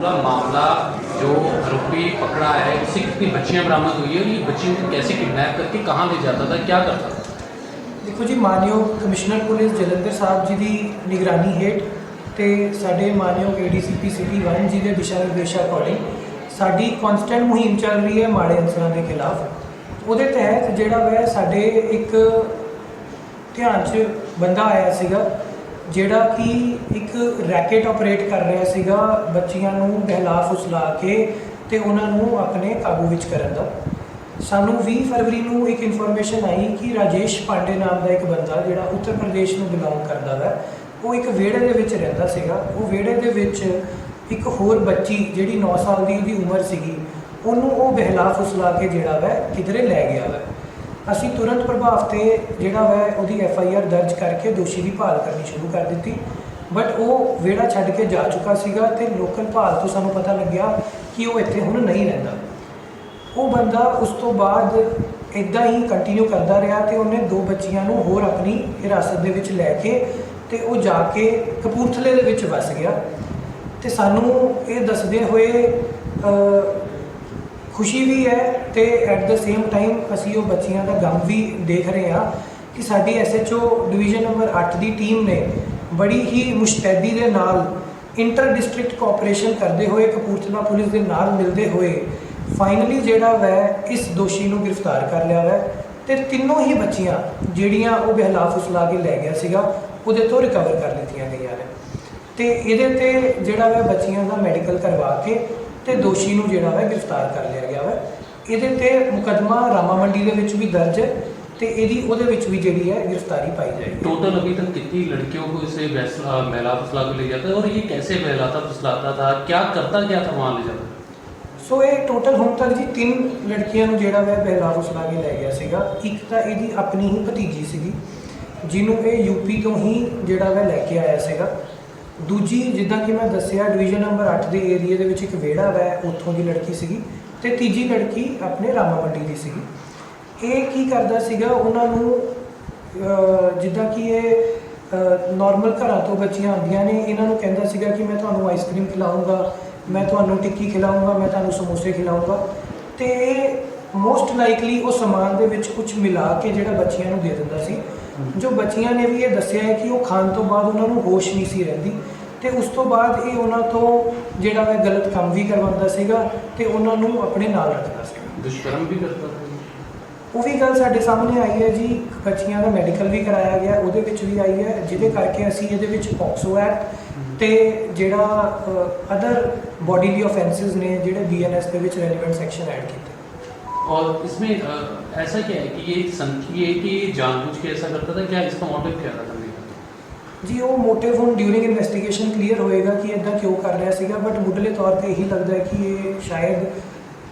पूरा मामला जो आरोपी पकड़ा है उससे कितनी बच्चियां बरामद हुई है और ये बच्चियों को कैसे किडनैप करके कहाँ ले जाता था क्या करता था ਦੇਖੋ ਜੀ ਮਾਨਯੋਗ ਕਮਿਸ਼ਨਰ ਪੁਲਿਸ ਜਲੰਧਰ ਸਾਹਿਬ ਜੀ ਦੀ ਨਿਗਰਾਨੀ ਹੇਠ ਤੇ ਸਾਡੇ ਮਾਨਯੋਗ ਏਡੀਸੀਪੀ ਸਿਟੀ 1 ਜੀ ਦੇ ਦਿਸ਼ਾ ਨਿਰਦੇਸ਼ਾਂ ਅਕੋਰਡਿੰਗ ਸਾਡੀ ਕਨਸਟੈਂਟ ਮੁਹਿੰਮ ਚੱਲ ਰਹੀ ਹੈ ਮਾੜੇ ਅਨਸਰਾਂ ਦੇ ਖਿਲਾਫ ਉਹਦੇ ਤਹਿਤ ਜਿਹੜਾ ਵੈ ਸਾਡੇ ਇੱਕ ਧਿਆਨ 'ਚ ਬੰਦਾ ਆਇਆ ਸੀਗਾ ਜਿਹੜਾ ਕਿ ਇੱਕ ਰੈਕੇਟ ਆਪਰੇਟ ਕਰ ਰਿਹਾ ਸੀਗਾ ਬੱਚੀਆਂ ਨੂੰ ਬਹਿਲਾ ਫੁਸਲਾ ਕੇ ਤੇ ਉਹਨਾਂ ਨੂੰ ਆਪਣੇ ਕਾਬੂ ਵਿੱਚ ਕਰਨ ਦਾ। ਸਾਨੂੰ 20 ਫਰਵਰੀ ਨੂੰ ਇੱਕ ਇਨਫੋਰਮੇਸ਼ਨ ਆਈ ਕਿ ਰਾਜੇਸ਼ ਪਾਂਡੇ ਨਾਮ ਦਾ ਇੱਕ ਬੰਦਾ ਜਿਹੜਾ ਉੱਤਰ ਪ੍ਰਦੇਸ਼ ਨੂੰ ਬਿਲੋਂਗ ਕਰਦਾ ਹੈ ਉਹ ਇੱਕ ਵਿਹੜੇ ਦੇ ਵਿੱਚ ਰਹਿੰਦਾ ਸੀਗਾ। ਉਹ ਵਿਹੜੇ ਦੇ ਵਿੱਚ ਇੱਕ ਹੋਰ ਬੱਚੀ ਜਿਹੜੀ 9 ਸਾਲ ਦੀ ਉਹਦੀ ਉਮਰ ਸੀਗੀ, ਉਹਨੂੰ ਉਹ ਬਹਿਲਾ ਫੁਸਲਾ ਕੇ ਜਿਹੜਾ ਵੈ ਕਿਧਰੇ ਲੈ ਗਿਆ ਵੈ। ਅਸੀਂ ਤੁਰੰਤ ਪ੍ਰਭਾਵ ਤੇ ਜਿਹੜਾ ਵੈ ਉਹਦੀ ਐਫ ਆਈ ਆਰ ਦਰਜ ਕਰਕੇ ਦੋਸ਼ੀ ਦੀ ਭਾਲ ਕਰਨੀ ਸ਼ੁਰੂ ਕਰ ਦਿੱਤੀ। ਬਟ ਉਹ ਵਿਹੜਾ ਛੱਡ ਕੇ ਜਾ ਚੁੱਕਾ ਸੀਗਾ ਤੇ ਲੋਕਲ ਭਾਲ ਤੋਂ ਸਾਨੂੰ ਪਤਾ ਲੱਗਿਆ ਕਿ ਉਹ ਇੱਥੇ ਹੁਣ ਨਹੀਂ ਰਹਿੰਦਾ। ਉਹ ਬੰਦਾ ਉਸ ਤੋਂ ਬਾਅਦ ਇਦਾਂ ਹੀ ਕੰਟੀਨਿਊ ਕਰਦਾ ਰਿਹਾ ਤੇ ਉਹਨੇ ਦੋ ਬੱਚੀਆਂ ਨੂੰ ਹੋਰ ਆਪਣੀ ਹਿਰਾਸਤ ਦੇ ਵਿੱਚ ਲੈ ਕੇ ਤੇ ਉਹ ਜਾ ਕੇ ਕਪੂਰਥਲੇ ਦੇ ਵਿੱਚ ਵਸ ਗਿਆ। ਤੇ ਸਾਨੂੰ ਇਹ ਦੱਸਦੇ ਹੋਏ ਖੁਸ਼ੀ ਵੀ ਹੈ ਤੇ ਐਟ ਦ ਸੇਮ ਟਾਈਮ ਅਸੀਂ ਉਹ ਬੱਚੀਆਂ ਦਾ ਗਮ ਵੀ ਦੇਖ ਰਹੇ ਹਾਂ ਕਿ ਸਾਡੀ ਐਸਐਚਓ ਡਿਵੀਜ਼ਨ ਨੰਬਰ 8 ਦੀ ਟੀਮ ਨੇ ਬੜੀ ਹੀ ਮੁਸ਼ਤੈਦੀ ਦੇ ਨਾਲ ਇੰਟਰ ਡਿਸਟ੍ਰਿਕਟ ਕੋਆਪਰੇਸ਼ਨ ਕਰਦੇ ਹੋਏ ਕਪੂਰਥਲਾ ਪੁਲਿਸ ਦੇ ਨਾਲ ਮਿਲਦੇ ਹੋਏ ਫਾਈਨਲੀ ਜਿਹੜਾ ਵੈ, ਇਸ ਦੋਸ਼ੀ ਨੂੰ ਗ੍ਰਿਫਤਾਰ ਕਰ ਲਿਆ ਵੈ ਤੇ ਤਿੰਨੋਂ ਹੀ ਬੱਚੀਆਂ ਜਿਹੜੀਆਂ ਉਹ ਬਹਿਲਾ ਫੁਸਲਾ ਕੇ ਲੈ ਗਿਆ ਸੀਗਾ, ਉਹਦੇ ਤੋਂ ਰਿਕਵਰ ਕਰ ਲਿੱਤੀਆਂ ਗਈਆਂ ਨੇ। ਤੇ ਇਹਦੇ ਤੇ ਜਿਹੜਾ ਵੈ ਬੱਚੀਆਂ ਦਾ ਮੈਡੀਕਲ ਕਰਵਾ ਕੇ ਤੇ ਦੋਸ਼ੀ ਨੂੰ ਜਿਹੜਾ ਵੈ ਗ੍ਰਿਫਤਾਰ ਕਰ ਲਿਆ ਗਿਆ ਵੈ ਇਹਦੇ ਤੇ ਮੁਕਦਮਾ ਰਾਮਾ ਮੰਡੀ ਦੇ ਵਿੱਚ ਵੀ ਦਰਜ ਹੈ ਤੇ ਇਹਦੀ ਉਹਦੇ ਵਿੱਚ ਵੀ ਜਿਹੜੀ ਹੈ ਗ੍ਰਿਫਤਾਰੀ ਪਾਈ ਜਾਏਗੀ टोटल अभी तक कितनी लड़कियों को इसे वैस- अ, महिला फुसला के ले जाता है और ये कैसे बहलाता फुसलाता था क्या करता क्या था वहाँ ले जाता ਸੋ ਇਹ ਟੋਟਲ ਹੁਣ ਤੱਕ ਜੀ ਤਿੰਨ ਲੜਕੀਆਂ ਨੂੰ ਜਿਹੜਾ ਵੈ ਬਹਿਲਾ ਫੁਸਲਾ ਕੇ ਲੈ ਗਿਆ ਸੀਗਾ ਇੱਕ ਤਾਂ ਇਹਦੀ ਆਪਣੀ ਹੀ ਭਤੀਜੀ ਸੀਗੀ ਜਿਹਨੂੰ ਇਹ ਯੂਪੀ ਤੋਂ ਹੀ ਜਿਹੜਾ ਵੈ ਲੈ ਕੇ ਆਇਆ ਸੀਗਾ ਦੂਜੀ, ਜਿੱਦਾਂ ਕਿ ਮੈਂ ਦੱਸਿਆ ਡਿਵੀਜ਼ਨ ਨੰਬਰ 8 ਦੇ ਏਰੀਆ ਦੇ ਵਿੱਚ ਇੱਕ ਵਿਹੜਾ ਵੈ, ਉੱਥੋਂ ਦੀ ਲੜਕੀ ਸੀਗੀ ਤੇ ਤੀਜੀ ਲੜਕੀ ਆਪਣੇ ਰਾਮਾਵੰਡੀ ਦੀ ਸੀਗੀ। ਇਹ ਕੀ ਕਰਦਾ ਸੀਗਾ, ਉਹਨਾਂ ਨੂੰ ਜਿੱਦਾਂ ਕਿ ਇਹ ਨਾਰਮਲ ਘਰਾਂ ਤੋਂ ਬੱਚੀਆਂ ਆਉਂਦੀਆਂ ਨੇ, ਇਹਨਾਂ ਨੂੰ ਕਹਿੰਦਾ ਸੀਗਾ ਕਿ ਮੈਂ ਤੁਹਾਨੂੰ ਆਈਸਕ੍ਰੀਮ ਖਿਲਾਉਂਗਾ ਮੈਂ ਤੁਹਾਨੂੰ ਟਿੱਕੀ ਖਿਲਾਉਂਗਾ ਮੈਂ ਤੁਹਾਨੂੰ ਸਮੋਸੇ ਖਿਲਾਉਂਗਾ ਤੇ ਮੋਸਟ ਲਾਈਕਲੀ ਉਹ ਸਮਾਨ ਦੇ ਵਿੱਚ ਕੁਝ ਮਿਲਾ ਕੇ ਜਿਹੜਾ ਬੱਚਿਆਂ ਨੂੰ ਦੇ ਦਿੰਦਾ ਸੀ। ਜੋ ਬੱਚਿਆਂ ਨੇ ਵੀ ਇਹ ਦੱਸਿਆ ਹੈ ਕਿ ਉਹ ਖਾਣ ਤੋਂ ਬਾਅਦ ਉਹਨਾਂ ਨੂੰ ਹੋਸ਼ ਨਹੀਂ ਸੀ ਰਹਿੰਦੀ ਤੇ ਉਸ ਤੋਂ ਬਾਅਦ ਇਹ ਉਹਨਾਂ ਤੋਂ ਜਿਹੜਾ ਹੈ ਗਲਤ ਕੰਮ ਵੀ ਕਰਵਾਉਂਦਾ ਸੀਗਾ ਤੇ ਉਹਨਾਂ ਨੂੰ ਆਪਣੇ ਨਾਲ ਰੱਖਦਾ ਸੀ। ਦੁਸ਼ਕਰਮ ਵੀ ਕਰਦਾ ਉਹ ਵੀ ਗੱਲ ਸਾਡੇ ਸਾਹਮਣੇ ਆਈ ਹੈ ਜੀ। ਬੱਚਿਆਂ ਦਾ ਮੈਡੀਕਲ ਵੀ ਕਰਾਇਆ ਗਿਆ ਉਹਦੇ ਵਿੱਚ ਵੀ ਆਈ ਹੈ ਜਿਹਦੇ ਕਰਕੇ ਅਸੀਂ ਇਹਦੇ ਵਿੱਚ ਪੌਕਸੋ ਐਕਟ ਤੇ ਜਿਹੜਾ ਅਦਰ ਬੋਡੀਲੀ ਆਫੈਂਸਸ ਨੇ ਜਿਹੜੇ ਬੀਐਨਐਸ ਦੇ ਵਿੱਚ ਰੈਲੇਵੈਂਟ ਸੈਕਸ਼ਨ ਐਡ ਕੀਤੇ। और इसमें अ, ऐसा क्या है कि ये संख्या है कि ये जानबूझ के ऐसा करता था क्या इसका मोटिव क्या था करने का ਜੀ ਉਹ ਮੋਟਿਵ ਹੁਣ ਡਿਊਰਿੰਗ ਇਨਵੈਸਟੀਗੇਸ਼ਨ ਕਲੀਅਰ ਹੋਏਗਾ ਕਿ ਇਦਾਂ ਕਿਉਂ ਕਰ ਰਿਹਾ ਸੀਗਾ ਬਟ ਮੁੱਢਲੇ ਤੌਰ ਤੇ ਇਹੀ ਲੱਗਦਾ ਹੈ ਕਿ ਇਹ ਸ਼ਾਇਦ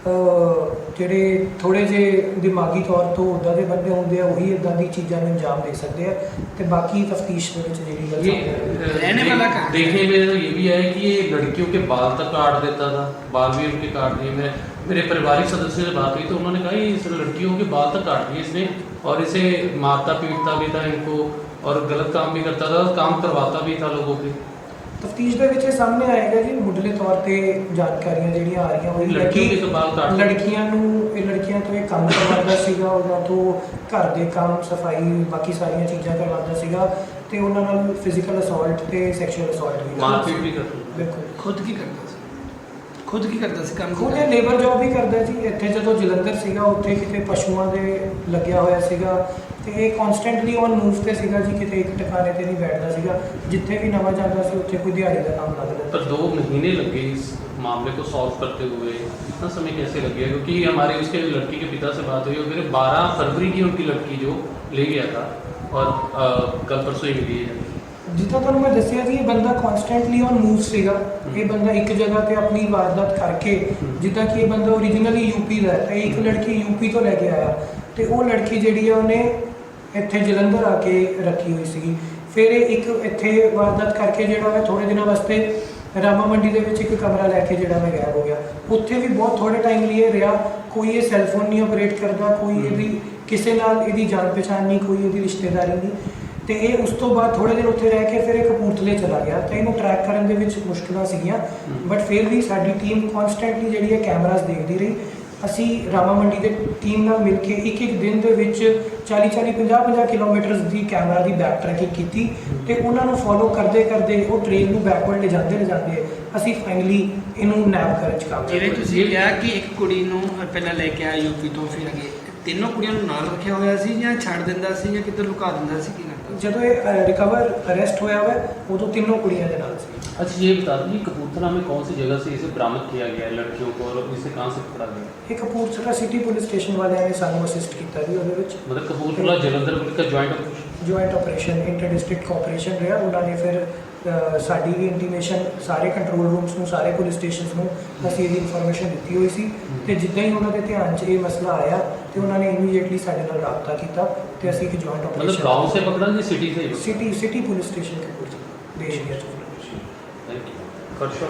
ਅਹ, ਜਿਹੜੇ ਥੋੜੇ ਜਿਹੇ ਦਿਮਾਗੀ ਤੌਰ ਤੋਂ ਉਦਾਂ ਦੇ ਬੰਦੇ ਹੁੰਦੇ ਆ ਉਹੀ ਇਦਾਂ ਦੀ ਚੀਜ਼ਾਂ ਨੂੰ ਅੰਜਾਮ ਦੇ ਸਕਦੇ ਆ ਤੇ ਬਾਕੀ ਤਫਤੀਸ਼ ਦੇ ਵਿੱਚ ਜਿਹੜੀ ਗੱਲ ये ਸਾਹਮਣੇ ਆਏਗੀ। अ, रहने देख- वाला कहाँ? देखने में तो ये भी है कि ये लड़कियों के बाल तक काट देता था बाल भी उनके काट दिए मैं मेरे पारिवारिक सदस्य से बात हुई तो उन्होंने कहा ये इस लड़कियों के बाल तक काट दिए इसने और इसे मारता पीटता भी था इनको और गलत काम भी करता था और काम करवाता भी था लोगों के ਤਫਤੀਸ਼ ਦੇ ਵਿੱਚ ਇਹ ਸਾਹਮਣੇ ਆਏਗਾ ਜੀ ਮੁੱਢਲੇ ਤੌਰ ਤੇ ਜਾਣਕਾਰੀਆਂ ਜਿਹੜੀਆਂ ਆ ਰਹੀਆਂ ਹੋਈ लड़कियों के तो बाल काट ਲੜਕੀਆਂ ਨੂੰ ਇਹ ਲੜਕੀਆਂ ਤੋਂ ਇਹ ਕੰਮ ਕਰਵਾਉਂਦਾ ਸੀਗਾ ਉਹਨਾਂ ਤੋਂ ਘਰ ਦੇ ਕੰਮ ਸਫਾਈ ਬਾਕੀ ਸਾਰੀਆਂ ਚੀਜ਼ਾਂ ਕਰਵਾਉਂਦਾ ਸੀਗਾ ਤੇ ਉਹਨਾਂ ਨਾਲ ਫਿਜ਼ੀਕਲ ਅਸੌਲਟ ਤੇ ਸੈਕਸ਼ੂਅਲ ਅਸੌਲਟ ਵੀ ਕਰਦਾ मारपीट ਸੀ। भी करता था ਬਿਲਕੁਲ ਖੁਦ ਕੀ ਕਰਦਾ ਸੀ ਖੁਦ ਕੀ ਕਰਦਾ ਸੀ ਕੰਮ ਖੁਦ ਇਹ ਲੇਬਰ ਜੌਬ ਵੀ ਕਰਦਾ ਜੀ ਇੱਥੇ ਜਦੋਂ ਜਲੰਧਰ ਸੀਗਾ ਉੱਥੇ ਕਿਤੇ ਪਸ਼ੂਆਂ ਦੇ ਲੱਗਿਆ ਹੋਇਆ ਸੀਗਾ ਤੇ ਇਹ ਕਨਸਟੈਂਟਲੀ ਔਨ ਮੂਵ ਤੇ ਸੀਗਾ ਜੀ ਕਿਤੇ ਇੱਕ ਟਿਕਾਣੇ ਤੇ ਨਹੀਂ ਬੈਠਦਾ ਸੀਗਾ ਜਿੱਥੇ ਵੀ ਨਵਾਂ ਜਾਂਦਾ ਸੀ ਉੱਥੇ ਕੋਈ ਦਿਹਾੜੀ ਦਾ ਕੰਮ ਲੱਗ ਜਾਂਦਾ पर दो महीने लग गए इस मामले को सॉल्व करते हुए इतना समय कैसे लग गया क्योंकि हमारे उसके लड़की के पिता से बात हुई और फिर बारह फरवरी की उनकी लड़की जो ले गया था और अ, कल परसों ही मिली है ਜਿੱਦਾਂ ਤੁਹਾਨੂੰ ਮੈਂ ਦੱਸਿਆ ਜੀ ਇਹ ਬੰਦਾ ਕਨਸਟੈਂਟਲੀ ਔਨ ਮੂਵ ਸੀਗਾ। ਇਹ ਬੰਦਾ ਇੱਕ ਜਗ੍ਹਾ ਤੇ ਆਪਣੀ ਵਾਰਦਾਤ ਕਰਕੇ ਜਿੱਦਾਂ ਕਿ ਇਹ ਬੰਦਾ ਓਰੀਜਨਲੀ ਯੂਪੀ ਦਾ ਹੈ। ਤੇ ਇੱਕ ਲੜਕੀ ਯੂਪੀ ਤੋਂ ਲੈ ਕੇ ਆਇਆ। ਤੇ ਉਹ ਲੜਕੀ ਜਿਹੜੀ ਆ ਉਹਨੇ ਇੱਥੇ ਜਲੰਧਰ ਆ ਕੇ ਰੱਖੀ ਹੋਈ ਸੀਗੀ। ਫਿਰ ਇਹ ਇੱਕ ਇੱਥੇ ਵਾਰਦਾਤ ਕਰਕੇ ਜਿਹੜਾ ਹੈ ਥੋੜੇ ਦਿਨਾਂ ਵਾਸਤੇ ਰਾਮਾ ਮੰਡੀ ਦੇ ਵਿੱਚ ਇੱਕ ਕਮਰਾ ਲੈ ਕੇ ਜਿਹੜਾ ਮੈਂ ਗਾਇਬ ਹੋ ਗਿਆ। ਉੱਥੇ ਵੀ ਬਹੁਤ ਥੋੜੇ ਟਾਈਮ ਲਈ ਇਹ ਰਿਹਾ। ਕੋਈ ਇਹ ਸੈੱਲਫੋਨ ਨਹੀਂ ਆਪਰੇਟ ਕਰਦਾ ਕੋਈ ਇਹਦੀ ਕਿਸੇ ਨਾਲ ਇਹਦੀ ਜਾਣ ਪਛਾਣ ਨਹੀਂ ਕੋਈ ਇਹਦੀ ਰਿਸ਼ਤੇਦਾਰੀ ਨਹੀਂ। ਤੇ ਇਹ ਉਸ ਤੋਂ ਬਾਅਦ ਥੋੜੇ ਦਿਨ ਉੱਥੇ ਰਹਿ ਕੇ ਫਿਰ ਇਹ ਕਪੂਰਥਲੇ ਚਲਾ ਗਿਆ ਤੇ ਇਹਨੂੰ ਟਰੈਕ ਕਰਨ ਦੇ ਵਿੱਚ ਮੁਸ਼ਕਲਾਂ ਸੀਗੀਆਂ ਬਟ ਫਿਰ ਵੀ ਸਾਡੀ ਟੀਮ ਕਨਸਟੈਂਟਲੀ ਜਿਹੜੀ ਹੈ ਕੈਮਰਾਸ ਦੇਖਦੀ ਰਹੀ ਅਸੀਂ ਰਾਮਾ ਮੰਡੀ ਦੇ ਟੀਮ ਨਾਲ ਮਿਲ ਕੇ ਇੱਕ ਇੱਕ ਦਿਨ ਦੇ ਵਿੱਚ 40 40 50 50 ਕਿਲੋਮੀਟਰ ਦੀ ਕੈਮਰਾ ਦੀ ਬੈਕ ਟਰੈਕਿੰਗ ਕੀਤੀ ਤੇ ਉਹਨਾਂ ਨੂੰ ਫੋਲੋ ਕਰਦੇ ਕਰਦੇ ਉਹ ਟ੍ਰੇਨ ਨੂੰ ਬੈਕਵਰਡ ਲੈ ਜਾਂਦੇ ਲੈ ਜਾਂਦੇ ਅਸੀਂ ਫਾਈਨਲੀ ਇਹਨੂੰ ਨੈਪ ਕਰਨ ਚ ਕਾਮਯਾਬ ਜਿਵੇਂ। ਤੁਸੀਂ ਕਿਹਾ ਕਿ ਇੱਕ ਕੁੜੀ ਨੂੰ ਪਹਿਲਾਂ ਲੈ ਕੇ ਆਇਆ ਯੂਪੀ ਤੋਂ ਫਿਰ ਅੱਗੇ ਤਿੰਨੋਂ ਕੁੜੀਆਂ ਨੂੰ ਨਾਲ ਰੱਖਿਆ ਹੋਇਆ ਸੀ ਜਾਂ ਛੱਡ ਦਿੰਦਾ ਸੀ ਜਾਂ ਕਿੱਧਰ ਲੁਕਾ ਦਿੰਦਾ ਸੀ ਕੀ? ਜਦੋਂ ਇਹ ਰਿਕਵਰ ਅਰੈਸਟ ਹੋਇਆ ਵਾ ਉਦੋਂ ਤਿੰਨੋਂ ਕੁੜੀਆਂ ਦੇ ਨਾਲ ਸੀ अच्छा ये बता दीजिए कपूरथला में कौन सी जगह से इसे बरामद किया गया है लड़कियों को और इसे कहाँ से पकड़ा गया ਇਹ ਕਪੂਰਥਲਾ ਸਿਟੀ ਪੁਲਿਸ ਸਟੇਸ਼ਨ ਵਾਲਿਆਂ ਨੇ ਸਾਨੂੰ ਅਸਿਸਟ ਕੀਤਾ ਜੀ ਉਹਦੇ ਵਿੱਚ मतलब कपूरथला जलंधर पुलिस का joint operation joint operation inter district cooperation ਰਿਹਾ ਉਹਨਾਂ ਨੇ ਫਿਰ ਅ, ਸਾਡੀ ਵੀ ਇੰਟੀਮੇਸ਼ਨ ਸਾਰੇ ਕੰਟਰੋਲ ਰੂਮਸ ਨੂੰ ਸਾਰੇ ਪੁਲਿਸ ਸਟੇਸ਼ਨਸ ਨੂੰ ਅਸੀਂ ਇਹਦੀ ਇਨਫੋਰਮੇਸ਼ਨ ਦਿੱਤੀ ਹੋਈ ਸੀ। ਤੇ ਜਿੱਦਾਂ ਹੀ ਉਹਨਾਂ ਦੇ ਧਿਆਨ 'ਚ ਇਹ ਮਸਲਾ ਆਇਆ ਤੇ ਉਹਨਾਂ ਨੇ ਇਮੀਡੀਏਟਲੀ ਸਾਡੇ ਨਾਲ ਰਾਬਤਾ ਕੀਤਾ ਤੇ ਅਸੀਂ ਇੱਕ ਜੁਆਇੰਟ ਆਪਰੇਸ਼ਨ ਮਤਲਬ ਗਾਉਂ ਸੇ ਪਕੜਾ ਜੀ ਸਿਟੀ ਸੇ ਸਿਟੀ ਸਿਟੀ ਪੁਲਿਸ ਸਟੇਸ਼ਨ ਕੋਲ ਦੇਸ਼ ਵਿੱਚ ਥੈਂਕ